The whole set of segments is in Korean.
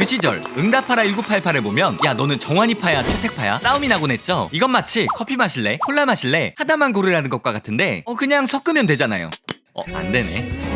그 시절 응답하라 1988을 보면 야 너는 정환이파야 최택파야? 싸움이 나곤 했죠? 이건 마치 커피 마실래 콜라 마실래? 하나만 고르라는 것과 같은데 어 그냥 섞으면 되잖아요. 어 안 되네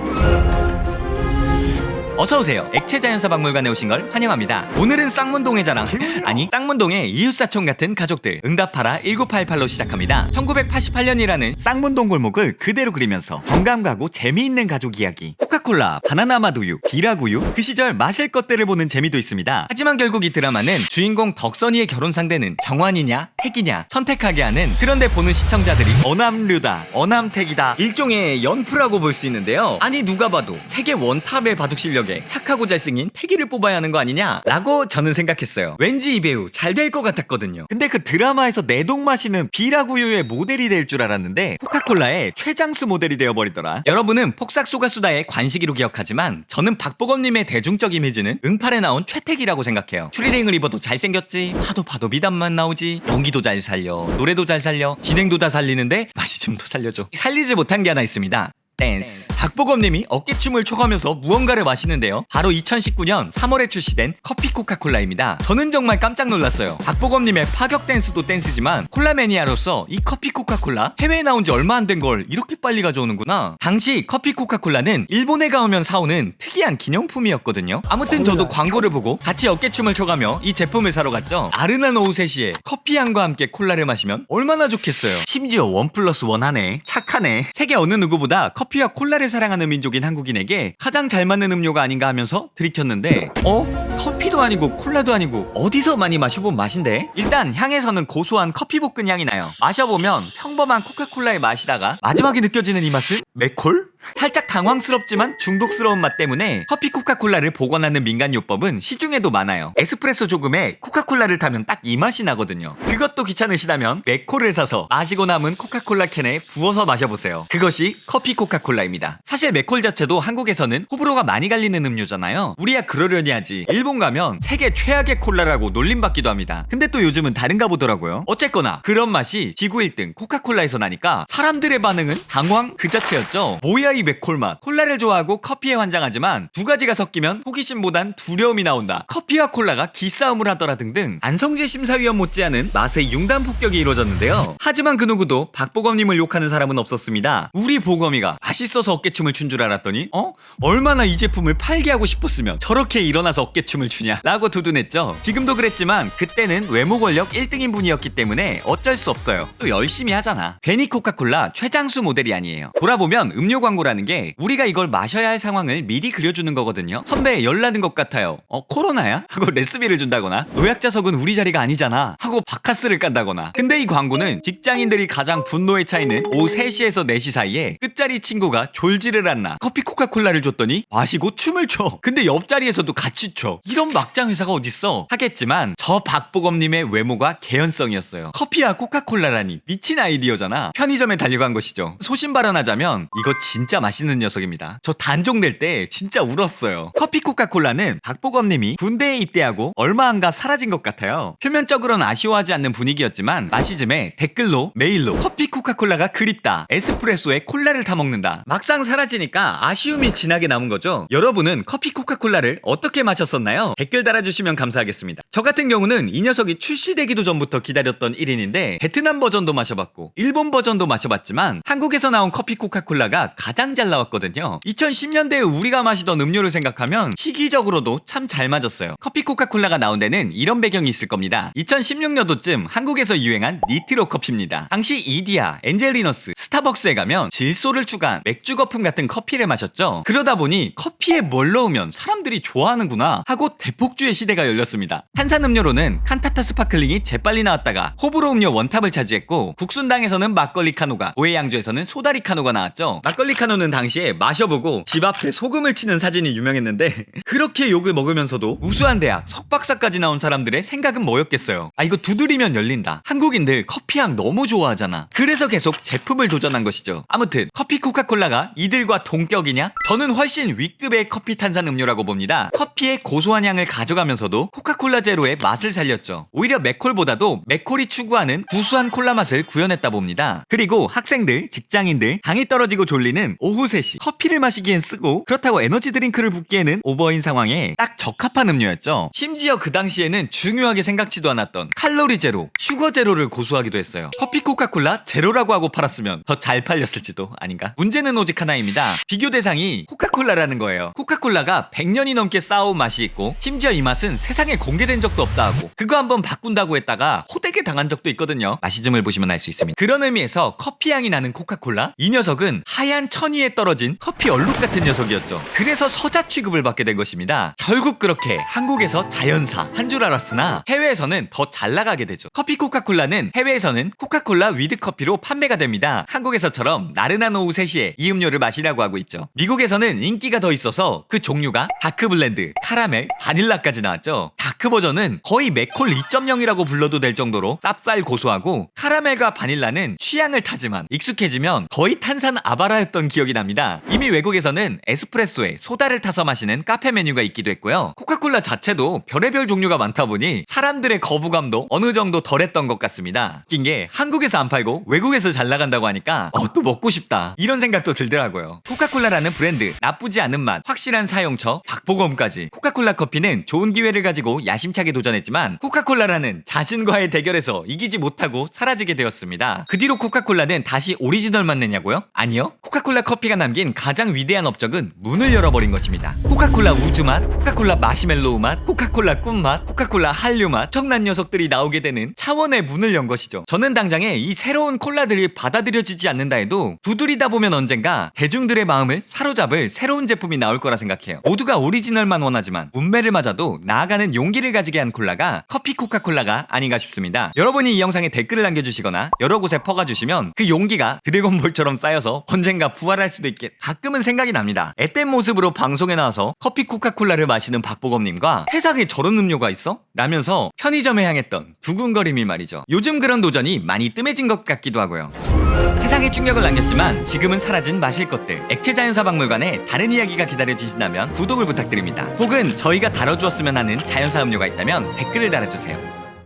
어서오세요. 액체자연사박물관에 오신 걸 환영합니다. 오늘은 쌍문동의 자랑, 아니, 쌍문동의 이웃사촌 같은 가족들, 응답하라 1988로 시작합니다. 1988년이라는 쌍문동 골목을 그대로 그리면서 건강가고 재미있는 가족 이야기, 코카콜라, 바나나 마두유, 비라구유, 그 시절 마실 것들을 보는 재미도 있습니다. 하지만 결국 이 드라마는 주인공 덕선이의 결혼 상대는 정환이냐, 택이냐 선택하게 하는 그런데 보는 시청자들이 어남류다, 어남택이다, 일종의 연프라고 볼 수 있는데요. 아니 누가 봐도 세계 원탑의 바둑 실력 에 착하고 잘생긴 태기를 뽑아야 하는 거 아니냐라고 저는 생각했어요. 왠지 이 배우 잘 될 것 같았거든요. 근데 그 드라마에서 내동 마시는 비라구유의 모델이 될 줄 알았는데 코카콜라의 최장수 모델이 되어버리더라. 여러분은 폭삭소가수다의 관식이로 기억하지만 저는 박보검님의 대중적 이미지는 응팔에 나온 최택이라고 생각해요. 추리링을 입어도 잘생겼지 파도 파도 미담만 나오지 연기도 잘 살려 노래도 잘 살려 진행도 다 살리는데 맛이 좀 더 살려줘 살리지 못한 게 하나 있습니다. 댄스. 박보검님이 어깨춤을 춰가면서 무언가를 마시는데요. 바로 2019년 3월에 출시된 커피 코카콜라입니다. 저는 정말 깜짝 놀랐어요. 박보검님의 파격 댄스도 댄스지만 콜라 매니아로서 이 커피 코카콜라 해외에 나온 지 얼마 안 된 걸 이렇게 빨리 가져오는구나. 당시 커피 코카콜라는 일본에 가오면 사오는 특이한 기념품이었거든요. 아무튼 저도 광고를 보고 같이 어깨춤을 춰가며 이 제품을 사러 갔죠. 아른한 오후 3시에 커피 향과 함께 콜라를 마시면 얼마나 좋겠어요. 심지어 원 플러스 원 하네. 착하네. 세계 어느 누구보다 커피 와 콜라를 사랑하는 민족인 한국인에게 가장 잘 맞는 음료가 아닌가 하면서 들이켰는데 어? 커피도 아니고 콜라도 아니고 어디서 많이 마셔본 맛인데? 일단 향에서는 고소한 커피 볶은 향이 나요. 마셔보면 평범한 코카콜라의 맛이다가 마지막에 느껴지는 이 맛은 맥콜? 살짝 당황스럽지만 중독스러운 맛 때문에 커피 코카콜라를 보관하는 민간요법은 시중에도 많아요. 에스프레소 조금에 코카콜라를 타면 딱 이 맛이 나거든요. 그것도 귀찮으시다면 맥콜을 사서 마시고 남은 코카콜라 캔에 부어서 마셔보세요. 그것이 커피 코카콜라입니다. 사실 맥콜 자체도 한국에서는 호불호가 많이 갈리는 음료잖아요. 우리야 그러려니 하지. 일본 가면 세계 최악의 콜라라고 놀림받기도 합니다. 근데 또 요즘은 다른가 보더라고요. 어쨌거나 그런 맛이 지구 1등 코카콜라에서 나니까 사람들의 반응은 당황 그 자체였죠. 뭐야 이 맥콜 맛. 콜라를 좋아하고 커피에 환장하지만 두 가지가 섞이면 호기심보단 두려움이 나온다. 커피와 콜라가 기싸움을 하더라 등등 안성재 심사위원 못지않은 맛의 융단 폭격이 이루어졌는데요. 하지만 그 누구도 박보검님을 욕하는 사람은 없었습니다. 우리 보검이가 맛있어서 어깨춤을 춘 줄 알았더니 어? 얼마나 이 제품을 팔게 하고 싶었으면 저렇게 일어나서 어깨춤 을 추냐 라고 두둔했죠. 지금도 그랬지만 그때는 외모 권력 1등인 분이었기 때문에 어쩔 수 없어요. 또 열심히 하잖아. 괜히 코카콜라 최장수 모델이 아니에요. 돌아보면 음료 광고라는 게 우리가 이걸 마셔야 할 상황을 미리 그려주는 거거든요. 선배 열나는 것 같아요. 어 코로나야? 하고 레스비를 준다거나 노약자석은 우리 자리가 아니잖아 하고 바카스를 깐다거나 근데 이 광고는 직장인들이 가장 분노에 차이는 오후 3시에서 4시 사이에 끝자리 친구가 졸지를 않나 커피 코카콜라를 줬더니 마시고 춤을 춰 근데 옆자리에서도 같이 춰 이런 막장 회사가 어딨어? 하겠지만 저 박보검님의 외모가 개연성이었어요. 커피와 코카콜라라니 미친 아이디어잖아. 편의점에 달려간 것이죠. 소신 발언하자면 이거 진짜 맛있는 녀석입니다. 저 단종 될 때 진짜 울었어요. 커피 코카콜라는 박보검님이 군대에 입대하고 얼마 안가 사라진 것 같아요. 표면적으로는 아쉬워하지 않는 분위기였지만 마시즘에 댓글로 메일로 커피 코카콜라가 그립다. 에스프레소에 콜라를 타 먹는다. 막상 사라지니까 아쉬움이 진하게 남은 거죠. 여러분은 커피 코카콜라를 어떻게 마셨었나 요? 댓글 달아주시면 감사하겠습니다. 저 같은 경우는 이 녀석이 출시되기도 전부터 기다렸던 1인인데 베트남 버전도 마셔봤고 일본 버전도 마셔봤지만 한국에서 나온 커피 코카콜라가 가장 잘 나왔거든요. 2010년대에 우리가 마시던 음료를 생각하면 시기적으로도 참 잘 맞았어요. 커피 코카콜라가 나온 데는 이런 배경이 있을 겁니다. 2016년도쯤 한국에서 유행한 니트로 커피입니다. 당시 이디야, 엔젤리너스, 스타벅스에 가면 질소를 추가한 맥주 거품 같은 커피를 마셨죠? 그러다 보니 커피에 뭘 넣으면 사람들이 좋아하는구나 하고 대폭주의 시대가 열렸습니다. 탄산 음료로는 칸타타 스파클링이 재빨리 나왔다가 호불호 음료 원탑을 차지했고 국순당에서는 막걸리 카노가 고해양주에서는 소다리 카노가 나왔죠? 막걸리 카노는 당시에 마셔보고 집 앞에 소금을 치는 사진이 유명했는데 그렇게 욕을 먹으면서도 우수한 대학 석박사까지 나온 사람들의 생각은 뭐였겠어요? 아 이거 두드리면 열린다. 한국인들 커피향 너무 좋아하잖아. 그래서 계속 제품을 조작 도전한 것이죠. 아무튼 커피 코카콜라가 이들과 동격이냐? 저는 훨씬 윗급의 커피 탄산 음료라고 봅니다. 커피의 고소한 향을 가져가면서도 코카콜라 제로의 맛을 살렸죠. 오히려 맥콜보다도 맥콜이 추구하는 구수한 콜라 맛을 구현했다 봅니다. 그리고 학생들, 직장인들, 당이 떨어지고 졸리는 오후 3시 커피를 마시기엔 쓰고 그렇다고 에너지 드링크를 붓기에는 오버인 상황에 딱 적합한 음료였죠. 심지어 그 당시에는 중요하게 생각지도 않았던 칼로리 제로, 슈거 제로를 고수하기도 했어요. 커피 코카콜라 제로라고 하고 팔았으면 더 잘 팔렸을지도 아닌가? 문제는 오직 하나입니다. 비교 대상이 코카콜라라는 거예요. 코카콜라가 100년이 넘게 쌓아온 맛이 있고 심지어 이 맛은 세상에 공개된 적도 없다 하고 그거 한번 바꾼다고 했다가 호되게 당한 적도 있거든요. 맛이점을 보시면 알 수 있습니다. 그런 의미에서 커피 향이 나는 코카콜라 이 녀석은 하얀 천위에 떨어진 커피 얼룩 같은 녀석이었죠. 그래서 서자 취급을 받게 된 것입니다. 결국 그렇게 한국에서 자연사 한 줄 알았으나 해외에서는 더 잘 나가게 되죠. 커피 코카콜라는 해외에서는 코카콜라 위드 커피로 판매가 됩니다. 한 국에서처럼 나른한 오후 3시에 이 음료를 마시라고 하고 있죠. 미국에서는 인기가 더 있어서 그 종류가 다크 블렌드, 카라멜, 바닐라까지 나왔죠. 다크 버전은 거의 맥콜 2.0이라고 불러도 될 정도로 쌉쌀 고소하고 카라멜과 바닐라는 취향을 타지만 익숙해지면 거의 탄산 아바라였던 기억이 납니다. 이미 외국에서는 에스프레소에 소다를 타서 마시는 카페 메뉴가 있기도 했고요. 코카콜라 자체도 별의별 종류가 많다 보니 사람들의 거부감도 어느 정도 덜했던 것 같습니다. 웃긴 게 한국에서 안 팔고 외국에서 잘 나간다고 하니까 어, 또 먹고 싶다 이런 생각도 들더라고요. 코카콜라라는 브랜드 나쁘지 않은 맛 확실한 사용처 박보검까지 코카콜라 커피는 좋은 기회를 가지고 야심차게 도전했지만 코카콜라라는 자신과의 대결에서 이기지 못하고 사라지게 되었습니다. 그 뒤로 코카콜라는 다시 오리지널만 내냐고요? 아니요. 코카콜라 커피가 남긴 가장 위대한 업적은 문을 열어버린 것입니다. 코카콜라 우주 맛, 코카콜라 마시멜로우 맛, 코카콜라 꿈 맛, 코카콜라 한류 맛, 청난 녀석들이 나오게 되는 차원의 문을 연 것이죠. 저는 당장에 이 새로운 콜라들이 받아들여지 지 않는다 해도 두드리다 보면 언젠가 대중들의 마음을 사로잡을 새로운 제품이 나올 거라 생각해요. 모두가 오리지널만 원하지만 문매를 맞아도 나아가는 용기를 가지게 한 콜라가 커피 코카콜라가 아닌가 싶습니다. 여러분이 이 영상에 댓글을 남겨주시거나 여러 곳에 퍼가주시면 그 용기가 드래곤볼처럼 쌓여서 언젠가 부활할 수도 있겠. 가끔은 생각이 납니다. 앳된 모습으로 방송에 나와서 커피 코카콜라를 마시는 박보검님과 세상에 저런 음료가 있어? 라면서 편의점에 향했던 두근거림이 말이죠. 요즘 그런 도전이 많이 뜸해진 것 같기도 하고요. 세상에 충격을 남겼지만 지금은 사라진 마실 것들 액체 자연사 박물관에 다른 이야기가 기다려지신다면 구독을 부탁드립니다. 혹은 저희가 다뤄주었으면 하는 자연사 음료가 있다면 댓글을 달아주세요.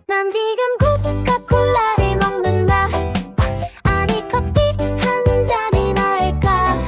난 지금 코카콜라를 먹는다 아니 커피 한 잔이 나을까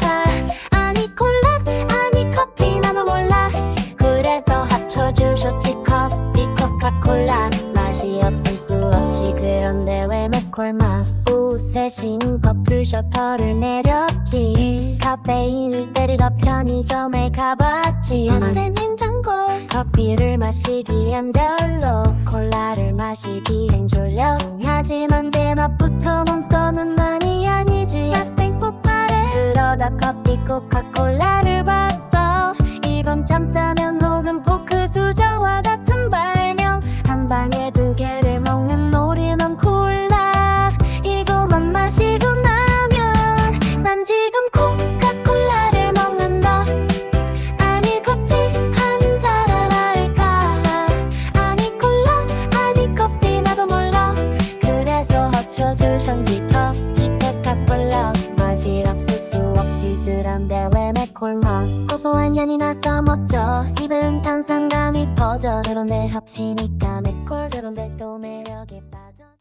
아니 콜라 아니 커피 나도 몰라 그래서 합쳐주셨지 커피 코카콜라 맛이 없을 수 없지 그런데 왜 맥콜맛 우 세신 커플 셔터를 내렸지. 카페인을 때리러 편의점에 가봤지. 안에 냉장고. 커피를 마시기엔 별로 콜라를 마시기엔 졸려 하지만 내 맛부터 몬스터는 많이 아니지. 폭발해 그러다 커피 코카콜라를 봤어. 이건 짬짜면 혹은 포크 수저와 같은 발명. 한 방에 두 개를 합쳐주셨지 커피 코카콜라 맛이 없을 수 없지. 그런데 왜 맥콜맛 고소한 향이 나서 멋져. 입은 탄산감이 퍼져. 그런데 합치니까 맥콜 그런데 또 매력이